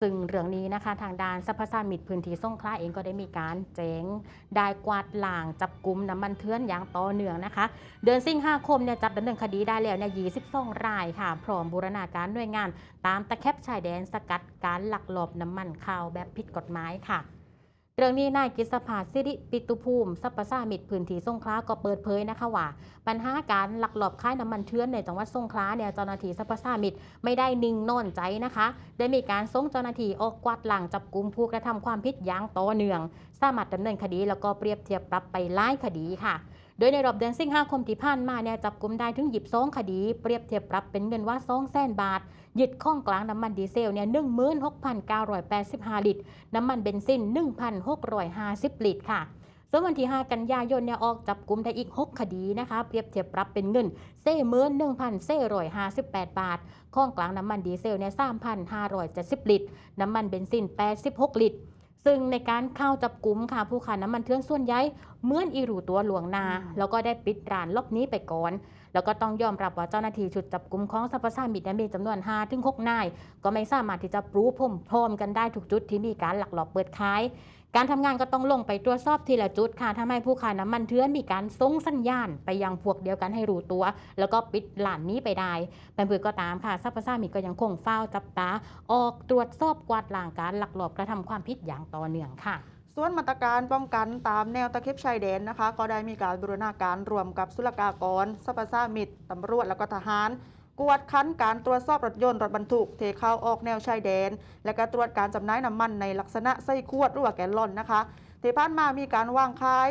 ซึ่งเรื่องนี้นะคะทางด้านสัพพสามิตพื้นที่สงขลาเองก็ได้มีการแจ้งได้กวาดล่างจับกลุ่มน้ำมันเทือนอย่างต่อเนื่องนะคะ เดือนสิงหาคมเนี่ยจับดำเนินคดีได้แล้วเนี่ย22 รายค่ะ พร้อมบูรณาการหน่วยงาน ตามตะแคบชายแดนสกัดการหลักลอบน้ำมันข่าวแบบผิดกฎหมายค่ะ เรื่องนี้นายกิษภาสิริปิตุภูมิสัพพสามิตพื้นที่สงขลาก็เปิดเผยนะคะว่า ปัญหาการลักลอบค้ายน้ำมันเถื่อนในจังหวัดสงขลาเนี่ยเจ้าหน้าที่สัพพสามิตไม่ได้นิ่งนอนใจนะคะ ได้มีการส่งเจ้าหน้าที่ออกกวาดหลังจับกลุ่มผู้กระทำความผิดอย่างต่อเนื่อง สามารถดำเนินคดีแล้วก็เปรียบเทียบปรับไปหลายคดีค่ะ โดยในรอบเดือนสิงหาคมที่ผ่านมาเนี่ยจับกลุ่มได้ถึงหยิบซองคดี เปรียบเทียบปรับเป็นเงินว่าซองแสนบาท ยึดข้องกลางน้ำมันดีเซลเนี่ย16,985ลิตร น้ำมันเบนซิน1,650ลิตรค่ะส่วนวันที่ 5 กันยายนเนี่ยออกจับกลุ่มได้อีก 6 คดีนะคะ เปรียบเทียบปรับเป็นเงินเซ่เมือน1,458บาท ข้องกลางน้ำมันดีเซลเนี่ย3,570ลิตร น้ำมันเบนซิน86ลิตร ซึ่งในการเข้าจับกลุ่มค่ะผู้ค้าน้ำมันเถื่อนส่วนใหญ่เหมือนอีรูตัวหลวงนา แล้วก็ได้ปิดร้านลบหนี้ไปก่อน แล้วก็ต้องยอมรับว่าเจ้าหน้าที่ชุดจับกลุ่มของสรรพสามิตเนี่ยมีจำนวน5ถึง6นาย ก็ไม่สามารถที่จะปรูพรมพร้อมกันได้ทุกจุดที่มีการหลักหลอบเปิดขาย การทำงานก็ต้องลงไปตรวจสอบทีละจุดค่ะทำให้ผู้ขายน้ำมันเถื่อนมีการส่งสัญญาณ ไปยังพวกเดียวกันให้รู้ตัว แล้วก็ปิดหลานนี้ไปได้เป็นเพื่อก็ตามค่ะสรรพสามิตก็ยังคงเฝ้าจับตา ออกตรวจสอบกวาดล้างการหลักหลอบกระทำความผิดอย่างต่อเนื่องค่ะส่วนมาตรการป้องกันตามแนวตะเข็บชายแดนนะคะ ก็ได้มีการบูรณาการรวมกับศุลกากรสรรพสามิตรตำรวจ และก็ทหาร กวดคั้นการตรวจสอบรถยนต์รถบรรทุกเทเข้าออกแนวชายแดน และก็ตรวจการจำหน่ายน้ำมันในลักษณะไส้ขวดหรือว่าแกลลอนนะคะเที่ผ่านมามีการวางขาย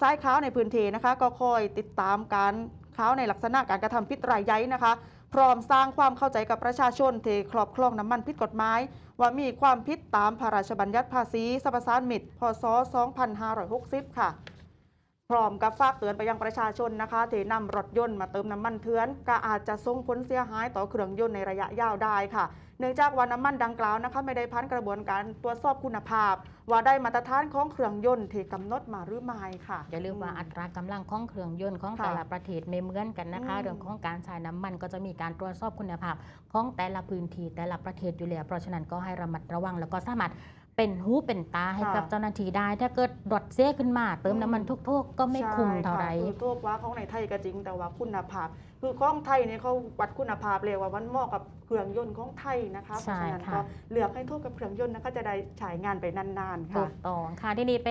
ทรายขาในพื้นที่นะคะ ก็คอยติดตามการขาในลักษณะการกระทำผิดรายใหญ่นะคะ พร้อมสร้างความเข้าใจกับประชาชนเทครอบครองน้ำมันผิดกฎหมาย ว่ามีความผิดตามพระราชบัญญัติภาษีสรรพสานมิตพศ 2560 ค่ะ พร้อมกับฝากเตือนไปยังประชาชนนะคะที่นำรถยนต์มาเติมน้ำมันเถื่อนก็อาจจะส่งผลเสียหายต่อเครื่องยนต์ในระยะยาวได้ค่ะ เนื่องจากว่าน้ำมันดังกล่าวนะคะไม่ได้ผ่านกระบวนการตรวจสอบคุณภาพ ว่าได้มาตรฐานของเครื่องยนต์ที่กำหนดมาหรือไม่ค่ะอย่าลืมว่าอัตรากำลังของเครื่องยนต์ของค่ะแต่ละประเทศไม่เหมือนกันนะคะอืมเรื่องของการใช้น้ำมันก็จะมีการตรวจสอบคุณภาพของแต่ละพื้นที่แต่ละประเทศอยู่แล้วเพราะฉะนั้นก็ให้ระมัดระวังแล้วก็สามารถ เป็นหูเป็นตาให้ค่ะกับเจ้าหน้าที่ได้ ถ้าเกิดรถเสียขึ้นมา เติมน้ำมันทุกๆก็ไม่คุ้มเท่าไหร่ใช่ค่ะคือโทษว่าของในไทยก็จริงแต่ว่าคุณภาพ คือของไทยเนี่ยเขาวัดคุณภาพเลยว่ามันเหมาะกับเครื่องยนต์ของไทยนะคะเพใช่ราะฉะนั้นค่ะก็เลือกให้โทษกับเครื่องยนต์นะคะจะได้ใช้งานไปนานๆถูค่ะกต้องค่ะที่นี่เป็น